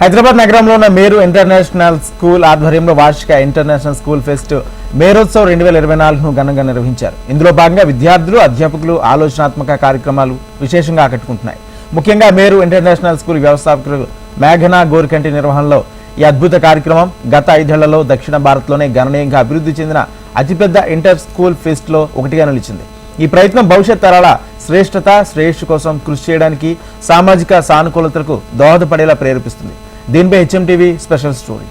హైదరాబాద్ నగరంలో ఉన్న మేరు international school ఆధ్వర్యంలో వార్షిక ఇంటర్నేషనల్ స్కూల్ ఫెస్ట్ మేరోత్సవ్ రెండు వేల ఇరవై నాలుగును ఘనంగా నిర్వహించారు. ఇందులో భాగంగా విద్యార్థులు అధ్యాపకులు ఆలోచనాత్మక కార్యక్రమాలు విశేషంగా ఆకట్టుకుంటున్నాయి. ముఖ్యంగా మేరు ఇంటర్నేషనల్ స్కూల్ వ్యవస్థాపకులు మేఘనా గోర్కంటి నిర్వహణలో ఈ అద్భుత కార్యక్రమం గత ఐదేళ్ళలో దక్షిణ భారత్లోనే గణనీయంగా అభివృద్ధి చెందిన అతిపెద్ద ఇంటర్ స్కూల్ ఫెస్ట్లో ఒకటిగా నిలిచింది. ఈ ప్రయత్నం భవిష్యత్ తరాల శ్రేష్టత శ్రేయస్సు కోసం కృషి చేయడానికి సామాజిక సానుకూలతలకు దోహదపడేలా ప్రేరేపిస్తుంది. దీనిపై HM TV special story.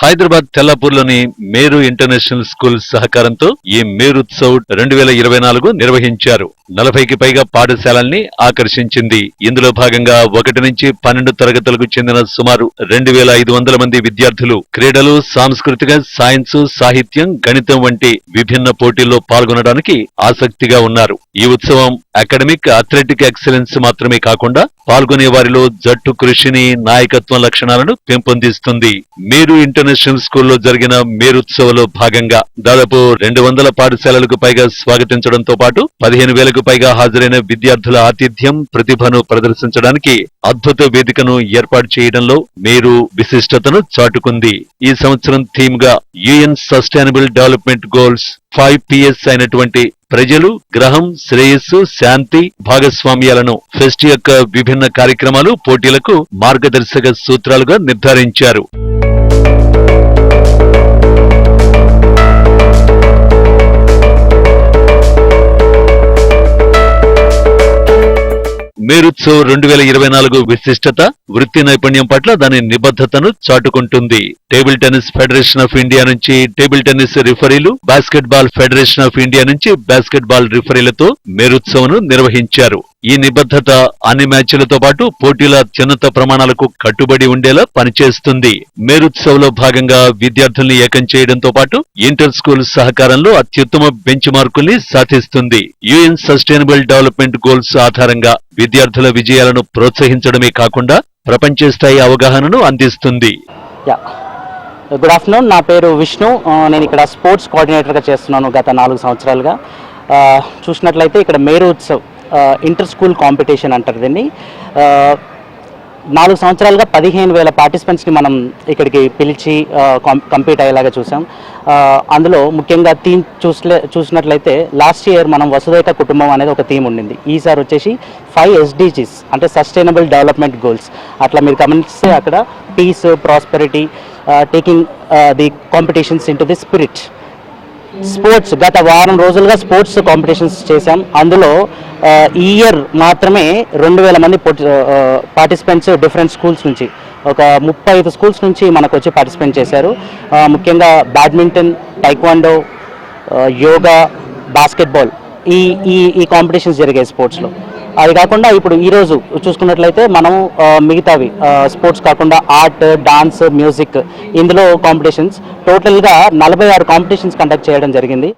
Hyderabad తెల్లాపూర్లోని మేరు ఇంటర్నేషనల్ స్కూల్ సహకారంతో ఈ మేరుత్సవ్ రెండు వేల ఇరవై నాలుగు నిర్వహించారు. నలభైకి పైగా పాఠశాలల్ని ఆకర్షించింది. ఇందులో భాగంగా ఒకటి నుంచి పన్నెండు తరగతులకు చెందిన సుమారు రెండు వేల ఐదు వందల మంది విద్యార్థులు క్రీడలు సాంస్కృతిక సైన్స్ సాహిత్యం గణితం వంటి విభిన్న పోటీల్లో పాల్గొనడానికి ఆసక్తిగా ఉన్నారు. ఈ ఉత్సవం అకాడమిక్ అథ్లెటిక్ ఎక్సలెన్స్ మాత్రమే కాకుండా పాల్గొనే వారిలో జట్టు కృషిని నాయకత్వ లక్షణాలను పెంపొందిస్తుంది. మేరు ఇంటర్నేషనల్ స్కూల్లో జరిగిన మేరుత్సవలో భాగంగా దాదాపు రెండు వందల పాఠశాలలకు పైగా స్వాగతించడంతో పాటు పదిహేను వేలకు పైగా హాజరైన విద్యార్థుల ఆతిథ్యం ప్రతిభను ప్రదర్శించడానికి అద్భుత వేదికను ఏర్పాటు చేయడంలో మీరు విశిష్టతను చాటుకుంది. ఈ సంవత్సరం థీమ్గా UN sustainable development goals five Ps అయినటువంటి ప్రజలు గ్రహం శ్రేయస్సు శాంతి భాగస్వామ్యాలను ఫెస్ట్ యొక్క విభిన్న కార్యక్రమాలు పోటీలకు మార్గదర్శక సూత్రాలుగా నిర్ధారించారు. మేరుత్సవ్ రెండు వేల ఇరవై నాలుగు విశిష్టత వృత్తి నైపుణ్యం పట్ల దాని నిబద్ధతను చాటుకుంటుంది. Table tennis federation of India నుంచి టేబుల్ టెన్నిస్ రిఫరీలు బాస్కెట్బాల్ ఫెడరేషన్ ఆఫ్ ఇండియా నుంచి బాస్కెట్బాల్ రిఫరీలతో మేరుత్సవ్ను నిర్వహించారు. ఈ నిబద్ధత అన్ని మ్యాచ్లతో పాటు పోటీల అత్యున్నత ప్రమాణాలకు కట్టుబడి ఉండేలా పనిచేస్తుంది. మేరుత్సవ్లో భాగంగా విద్యార్థుల్ని ఏకం చేయడంతో పాటు ఇంటర్ స్కూల్ సహకారంలో అత్యుత్తమ బెంచ్ మార్కుల్ని సాధిస్తుంది. యుఎన్ సస్టైనబుల్ డెవలప్మెంట్ గోల్స్ ఆధారంగా విద్యార్థుల విజయాలను ప్రోత్సహించడమే కాకుండా ప్రపంచ స్థాయి అవగాహనను అందిస్తుంది. యా. Good afternoon. నా పేరు విష్ణు. నేను ఇక్కడ స్పోర్ట్స్ కోఆర్డినేటర్గా చేస్తున్నాను గత నాలుగు సంవత్సరాలుగా. చూసినట్లయితే ఇక్కడ Meru Utsav inter school competition అంటారు దీన్ని. నాలుగు సంవత్సరాలుగా పదిహేను వేల పార్టిసిపెంట్స్ని మనం ఇక్కడికి పిలిచి కంపీట్ అయ్యేలాగా చూసాం అందులో ముఖ్యంగా థీమ్ చూసలే చూసినట్లయితే లాస్ట్ ఇయర్ మనం వసుదైక కుటుంబం అనేది ఒక థీమ్ ఉండింది. ఈసారి వచ్చేసి ఫైవ్ ఎస్డీజీస్ అంటే సస్టైనబుల్ డెవలప్మెంట్ గోల్స్. అట్లా మీరు గమనిస్తే అక్కడ peace prosperity taking the competitions into the spirit. Sports గత వారం రోజులుగా స్పోర్ట్స్ కాంపిటీషన్స్ చేశాం. అందులో ఈ ఇయర్ మాత్రమే రెండు వేల మంది పార్టిసిపెంట్స్ డిఫరెంట్ స్కూల్స్ నుంచి ఒక ముప్పై ఐదు స్కూల్స్ నుంచి మనకు వచ్చి పార్టిసిపేట్ చేశారు. ముఖ్యంగా బ్యాడ్మింటన్ టైక్వాండో యోగా బాస్కెట్బాల్ ఈ ఈ ఈ కాంపిటీషన్స్ జరిగాయి స్పోర్ట్స్లో. అది కాకుండా ఇప్పుడు ఈరోజు చూసుకున్నట్లయితే మనం మిగతావి స్పోర్ట్స్ కాకుండా ఆర్ట్ డాన్స్ మ్యూజిక్ ఇందులో కాంపిటీషన్స్. టోటల్గా నలభై ఆరు కాంపిటీషన్స్ కండక్ట్ చేయడం జరిగింది.